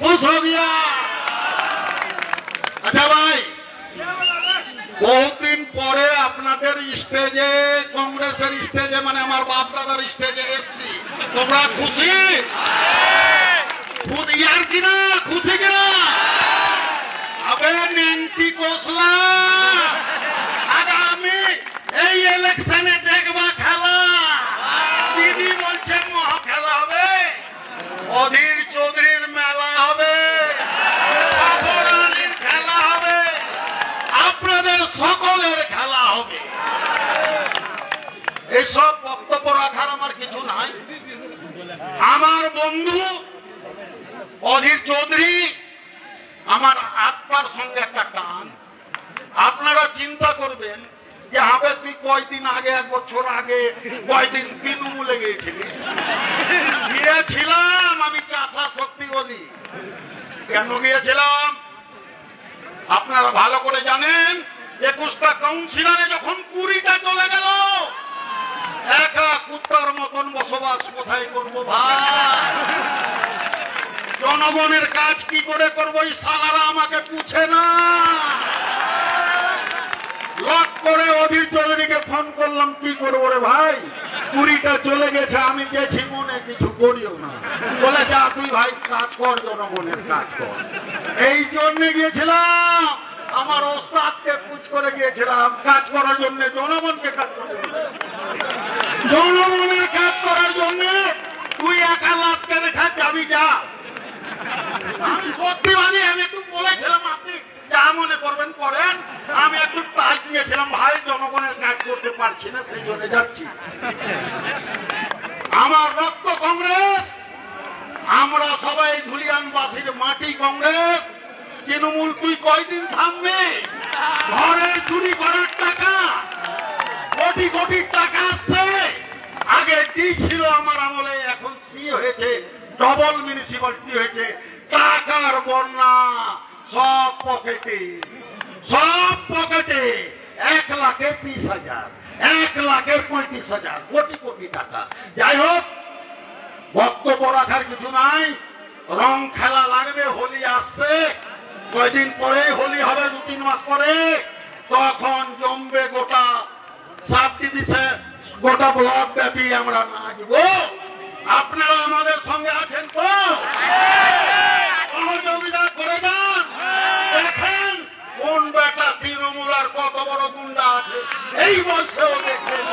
खुश हो আচ্ছা ভাই বহুদিন পরে আপনাদের স্টেজে কংগ্রেসের স্টেজে মানে আমার বাপ দাদার স্টেজে এসছি তোমরা খুশি ইয়ার কিনা খুশি কিনা আবে নেংটি কোসলা আগামী এই ইলেকশনে দেখবা খেলা। তিনি বলছেন মহা খেলা হবে। অধীর এইসব বক্তব্য রাখার আমার কিছু নাই। আমার বন্ধু অধীর চৌধুরী, আমার আত্মার সঙ্গে একটা টান আপনারা চিন্তা করবেন যে হবে তুই কয়দিন আগে, এক বছর আগে, কয়দিন তৃণমূলে গিয়েছিলি? গিয়েছিলাম আমি চাষা শক্তি বলি। কেন গিয়েছিলাম? আপনারা ভালো করে জানেন, একুশটা কাউন্সিলরে যখন কুড়িটা চলে গেল বসবাস কোথায় করব ভাই? জনগণের কাজ কি করে করব এই সালারা আমাকে পুছে না? লক করে অধীর চৌধুরীকে ফোন করলাম, কি করব রে ভাই? কুড়িটা চলে গেছে, আমি গেছি মনে কিছু করিও না। বলে, যা, তুই ভাই, কাজ কর, জনগণের কাজ কর। এই জন্য গিয়েছিলাম, আমার ওস্তাদকে পুজ করে গিয়েছিলাম, কাজ করার জন্য, জনগণকে কাজ করতে জনগণের কাজ করার জন্য তুই একা লাভকে দেখা যাবি যা। আমি সত্যি মানে আমি একটু বলেছিলাম আপনি যা মনে করবেন করেন আমি একটু কাজ দিয়েছিলাম ভাই জনগণের কাজ করতে পারছি না, সেই জন্য যাচ্ছি। আমার রক্ত কংগ্রেস, আমরা সবাই ধুলিয়ানবাসীর মাটি কংগ্রেস। তৃণমূল তুই কয়দিন থামবে? ঘরের চুরি করার টাকা, কোটি কোটি টাকা আসছে আগে ডি ছিল আমার আমলে, এখন সি হয়েছে? ডবল মিউনিসিপালিটি হয়েছে। টাকার বন্যা, সব পকেটে সব পকেটে। এক লাখে তিরিশ হাজার, এক লাখে পঁয়ত্রিশ হাজার, কোটি কোটি টাকা। যাই হোক, বক্তব্য রাখার কিছু নাই। রং খেলা লাগবে, হোলি আসছে। কয়দিন পরে হোলি হবে, দু তিন মাস পরে। তখন জমবে গোটা সাব ডিভিশন গোটা ব্লক ব্যাপী আমরা নাচবো। আপনারা আমাদের সঙ্গে আছেন তো? তৃণমূল আর কত বড় গুন্ডা আছে এই বয়সেও দেখেন